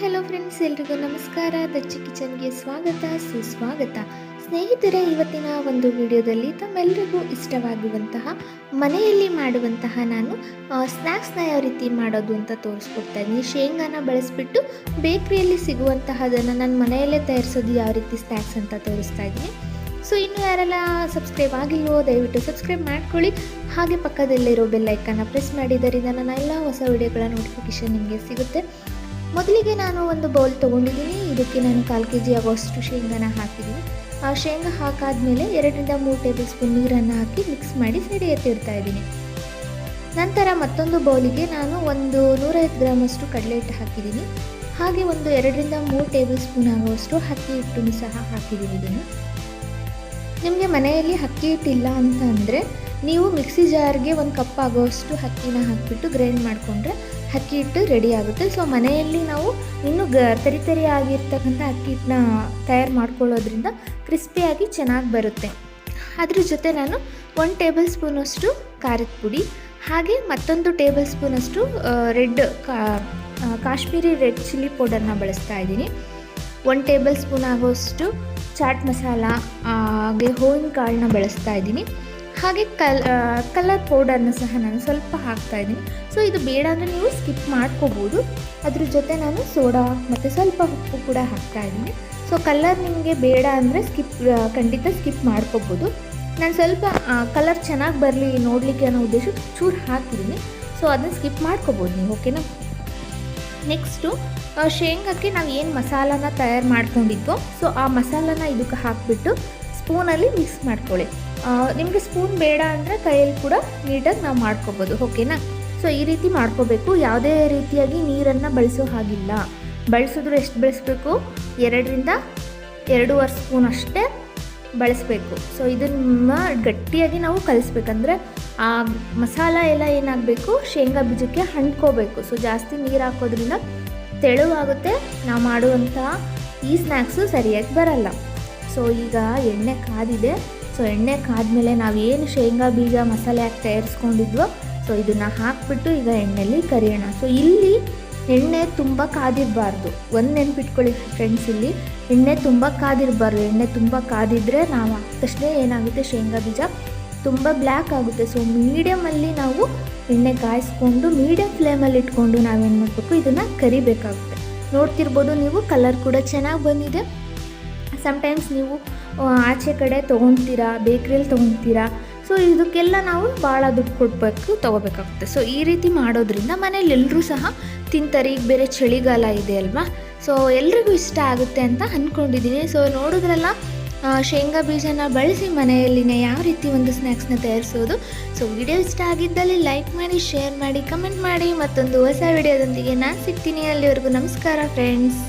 Hello friends ಎಲ್ರಿಗೂ ನಮಸ್ಕಾರ. ದಚ್ಚಿ ಕಿಚನ್ಗೆ ಸ್ವಾಗತ, ಸುಸ್ವಾಗತ. ಸ್ನೇಹಿತರೆ, ಇವತ್ತಿನ ಒಂದು ವಿಡಿಯೋದಲ್ಲಿ ತಮ್ಮೆಲ್ಲರಿಗೂ ಇಷ್ಟವಾಗುವಂತಹ, ಮನೆಯಲ್ಲಿ ಮಾಡುವಂತಹ ನಾನು ಸ್ನ್ಯಾಕ್ಸ್ನ ಯಾವ ರೀತಿ ಮಾಡೋದು ಅಂತ ತೋರಿಸ್ಕೊಡ್ತಾ ಇದ್ದೀನಿ ಶೇಂಗಾನ ಬಳಸಿಬಿಟ್ಟು ಬೇಕ್ರಿಯಲ್ಲಿ ಸಿಗುವಂತಹದನ್ನು ನಾನು ಮನೆಯಲ್ಲೇ ತಯಾರಿಸೋದು ಯಾವ ರೀತಿ ಸ್ನ್ಯಾಕ್ಸ್ ಅಂತ ತೋರಿಸ್ತಾ ಇದ್ದೀನಿ. ಸೊ ಇನ್ನು ಯಾರೆಲ್ಲ ಸಬ್ಸ್ಕ್ರೈಬ್ ಆಗಿಲ್ವೋ, ದಯವಿಟ್ಟು ಸಬ್ಸ್ಕ್ರೈಬ್ ಮಾಡ್ಕೊಳ್ಳಿ. ಹಾಗೆ ಪಕ್ಕದಲ್ಲಿರೋ ಬೆಲ್ ಐಕನ್ನ ಪ್ರೆಸ್ ಮಾಡಿದ್ದರಿಂದ ನನ್ನ ಎಲ್ಲ ಹೊಸ ವಿಡಿಯೋಗಳ ನೋಟಿಫಿಕೇಶನ್ ನಿಮಗೆ ಸಿಗುತ್ತೆ. ಮೊದಲಿಗೆ ನಾನು ಒಂದು ಬೌಲ್ ತೊಗೊಂಡಿದ್ದೀನಿ. ಇದಕ್ಕೆ ನಾನು ಕಾಲು ಕೆ ಜಿ ಆಗುವಷ್ಟು ಶೇಂಗಾನ ಹಾಕಿದ್ದೀನಿ. ಆ ಶೇಂಗಾ ಹಾಕಾದಮೇಲೆ ಎರಡರಿಂದ ಮೂರು ಟೇಬಲ್ ಸ್ಪೂನ್ ನೀರನ್ನು ಹಾಕಿ ಮಿಕ್ಸ್ ಮಾಡಿ ಸೈಡಿಗೆ ಎತ್ತಿಡ್ತಾ ಇದ್ದೀನಿ. ನಂತರ ಮತ್ತೊಂದು ಬೌಲಿಗೆ ನಾನು ಒಂದು ನೂರೈವತ್ತು ಗ್ರಾಮಷ್ಟು ಕಡಲೆ ಹಿಟ್ಟು ಹಾಕಿದ್ದೀನಿ. ಹಾಗೆ ಒಂದು ಎರಡರಿಂದ ಮೂರು ಟೇಬಲ್ ಸ್ಪೂನ್ ಆಗುವಷ್ಟು ಅಕ್ಕಿ ಹಿಟ್ಟನ್ನು ಸಹ ಹಾಕಿದ್ದೀನಿ ಇದನ್ನು. ನಿಮಗೆ ಮನೆಯಲ್ಲಿ ಅಕ್ಕಿ ಹಿಟ್ಟಿಲ್ಲ ಅಂತ ಅಂದರೆ ನೀವು ಮಿಕ್ಸಿ ಜಾರ್ಗೆ ಒಂದು ಕಪ್ ಆಗೋಷ್ಟು ಅಕ್ಕಿನ ಹಾಕಿಬಿಟ್ಟು ಗ್ರೈಂಡ್ ಮಾಡಿಕೊಂಡ್ರೆ ಅಕ್ಕಿ ಹಿಟ್ಟು ರೆಡಿ ಆಗುತ್ತೆ. ಸೊ, ಮನೆಯಲ್ಲಿ ನಾವು ಇನ್ನೂ ಗ, ತರಿ ತರಿ ಆಗಿರ್ತಕ್ಕಂಥ ಅಕ್ಕಿ ಹಿಟ್ಟನ್ನ ತಯಾರು ಮಾಡ್ಕೊಳ್ಳೋದ್ರಿಂದ ಕ್ರಿಸ್ಪಿಯಾಗಿ ಚೆನ್ನಾಗಿ ಬರುತ್ತೆ. ಅದ್ರ ಜೊತೆ ನಾನು ಒಂದು ಟೇಬಲ್ ಸ್ಪೂನಷ್ಟು ಖಾರದ ಪುಡಿ, ಹಾಗೆ ಮತ್ತೊಂದು ಟೇಬಲ್ ಸ್ಪೂನಷ್ಟು ರೆಡ್ ಕಾಶ್ಮೀರಿ ರೆಡ್ ಚಿಲ್ಲಿ ಪೌಡರ್ನ ಬಳಸ್ತಾ ಇದ್ದೀನಿ. ಒಂದು ಟೇಬಲ್ ಸ್ಪೂನ್ ಆಗೋಷ್ಟು ಚಾಟ್ ಮಸಾಲ ಹಾಗೆ ಹೂವಿನ ಕಾಳನ್ನ ಬಳಸ್ತಾ ಇದ್ದೀನಿ. ಹಾಗೆ ಕಲ್ ಕಲರ್ ಪೌಡರ್ನ ಸಹ ನಾನು ಸ್ವಲ್ಪ ಹಾಕ್ತಾ ಇದ್ದೀನಿ. ಸೊ ಇದು ಬೇಡ ಅಂದರೆ ನೀವು ಸ್ಕಿಪ್ ಮಾಡ್ಕೋಬೋದು. ಅದ್ರ ಜೊತೆ ನಾನು ಸೋಡಾ ಮತ್ತು ಸ್ವಲ್ಪ ಉಪ್ಪು ಕೂಡ ಹಾಕ್ತಾ ಇದ್ದೀನಿ. ಸೊ ಕಲರ್ ನಿಮಗೆ ಬೇಡ ಅಂದರೆ ಸ್ಕಿಪ್ ಖಂಡಿತ ಸ್ಕಿಪ್ ಮಾಡ್ಕೋಬೋದು. ನಾನು ಸ್ವಲ್ಪ ಕಲರ್ ಚೆನ್ನಾಗಿ ಬರಲಿ ನೋಡಲಿಕ್ಕೆ ಅನ್ನೋ ಉದ್ದೇಶ ಚೂರು ಹಾಕಿದ್ದೀನಿ. ಸೊ ಅದನ್ನು ಸ್ಕಿಪ್ ಮಾಡ್ಕೋಬೋದು ನೀವು ಓಕೆನಾ ನೆಕ್ಸ್ಟು ಶೇಂಗಕ್ಕೆ ನಾವು ಏನು ಮಸಾಲಾನ ತಯಾರು ಮಾಡ್ಕೊಂಡಿದ್ವೋ ಸೊ ಆ ಮಸಾಲಾನ ಇದಕ್ಕೆ ಹಾಕಿಬಿಟ್ಟು ಸ್ಪೂನಲ್ಲಿ ಮಿಕ್ಸ್ ಮಾಡ್ಕೊಳ್ಳಿ. ನಿಮಗೆ ಸ್ಪೂನ್ ಬೇಡ ಅಂದರೆ ಕೈಯಲ್ಲಿ ಕೂಡ ನೀಟಾಗಿ ನಾವು ಮಾಡ್ಕೋಬೋದು ಓಕೆನಾ ಸೊ ಈ ರೀತಿ ಮಾಡ್ಕೋಬೇಕು. ಯಾವುದೇ ರೀತಿಯಾಗಿ ನೀರನ್ನು ಬಳಸೋ ಹಾಗಿಲ್ಲ. ಬಳಸಿದ್ರೆ ಎಷ್ಟು ಬಳಸಬೇಕು? ಎರಡರಿಂದ ಎರಡೂವರೆ ಸ್ಪೂನ್ ಅಷ್ಟೇ ಬಳಸಬೇಕು. ಸೊ ಇದನ್ನ ಗಟ್ಟಿಯಾಗಿ ನಾವು ಕಲಿಸ್ಬೇಕಂದ್ರೆ ಆ ಮಸಾಲ ಎಲ್ಲ ಏನಾಗಬೇಕು? ಶೇಂಗಾ ಬೀಜಕ್ಕೆ ಹಂಡ್ಕೋಬೇಕು. ಸೊ ಜಾಸ್ತಿ ನೀರು ಹಾಕೋದ್ರಿಂದ ತೆಳುವಾಗುತ್ತೆ. ನಾವು ಮಾಡುವಂಥ ಈ ಸ್ನ್ಯಾಕ್ಸು ಸರಿಯಾಗಿ ಬರಲ್ಲ. ಸೊ ಈಗ ಎಣ್ಣೆ ಕಾದಿದೆ. ಸೊ ಎಣ್ಣೆ ಕಾದ್ಮೇಲೆ ನಾವು ಏನು ಶೇಂಗಾ, ಬೀಜ, ಮಸಾಲೆ ಹಾಕಿ ತಯಾರಿಸ್ಕೊಂಡಿದ್ವೋ ಸೊ ಇದನ್ನು ಹಾಕ್ಬಿಟ್ಟು ಈಗ ಎಣ್ಣೆಯಲ್ಲಿ ಕರಿಯೋಣ. ಸೊ ಇಲ್ಲಿ ಎಣ್ಣೆ ತುಂಬ ಕಾದಿರಬಾರ್ದು. ಒಂದು ನೆನ್ಪಿಟ್ಕೊಳ್ಳಿ ಫ್ರೆಂಡ್ಸ್ ಇಲ್ಲಿ. ಎಣ್ಣೆ ತುಂಬ ಕಾದಿರಬಾರ್ದು. ಎಣ್ಣೆ ತುಂಬ ಕಾದಿದ್ರೆ ನಾವು ಹಾಕಿದ ಏನಾಗುತ್ತೆ? ಶೇಂಗಾ, ಬೀಜ ತುಂಬ ಬ್ಲ್ಯಾಕ್ ಆಗುತ್ತೆ. ಸೊ ಮೀಡಿಯಮಲ್ಲಿ ನಾವು ಎಣ್ಣೆ ಕಾಯಿಸ್ಕೊಂಡು ಮೀಡಿಯಮ್ ಫ್ಲೇಮಲ್ಲಿ ಇಟ್ಕೊಂಡು ನಾವೇನು ಮಾಡಬೇಕು? ಇದನ್ನು ಕರಿಬೇಕಾಗುತ್ತೆ. ನೋಡ್ತಿರ್ಬೋದು ನೀವು ಕಲರ್ ಕೂಡ ಚೆನ್ನಾಗಿ ಬಂದಿದೆ. ಸಮ್ಟೈಮ್ಸ್ ನೀವು ಆಚೆ ಕಡೆ ತೊಗೊತೀರಾ, ಬೇಕ್ರಿಯಲ್ಲಿ ತೊಗೊತೀರಾ ಸೊ ಇದಕ್ಕೆಲ್ಲ ನಾವು ಭಾಳ ದುಡ್ಡು ಕೊಡಬೇಕು, ತೊಗೋಬೇಕಾಗುತ್ತೆ. ಸೊ ಈ ರೀತಿ ಮಾಡೋದ್ರಿಂದ ಮನೇಲಿ ಎಲ್ಲರೂ ಸಹ ತಿಂತಾರೆ ಈಗ ಬೇರೆ ಚಳಿಗಾಲ ಇದೆ ಅಲ್ವಾ? ಸೊ ಎಲ್ರಿಗೂ ಇಷ್ಟ ಆಗುತ್ತೆ ಅಂತ ಅಂದ್ಕೊಂಡಿದ್ದೀನಿ ಸೊ ನೋಡಿದ್ರಲ್ಲ ಶೇಂಗಾ ಬೀಜನ ಬಳಸಿ ಮನೆಯಲ್ಲಿನೇ ಯಾವ ರೀತಿ ಒಂದು ಸ್ನ್ಯಾಕ್ಸ್ನ ತಯಾರಿಸೋದು. ಸೊ ವಿಡಿಯೋ ಇಷ್ಟ ಆಗಿದ್ದಲ್ಲಿ ಲೈಕ್ ಮಾಡಿ ಶೇರ್ ಮಾಡಿ ಕಮೆಂಟ್ ಮಾಡಿ, ಮತ್ತೊಂದು ಹೊಸ ವಿಡಿಯೋದೊಂದಿಗೆ ನಾನು ಸಿಗ್ತೀನಿ. ಅಲ್ಲಿವರೆಗೂ ನಮಸ್ಕಾರ ಫ್ರೆಂಡ್ಸ್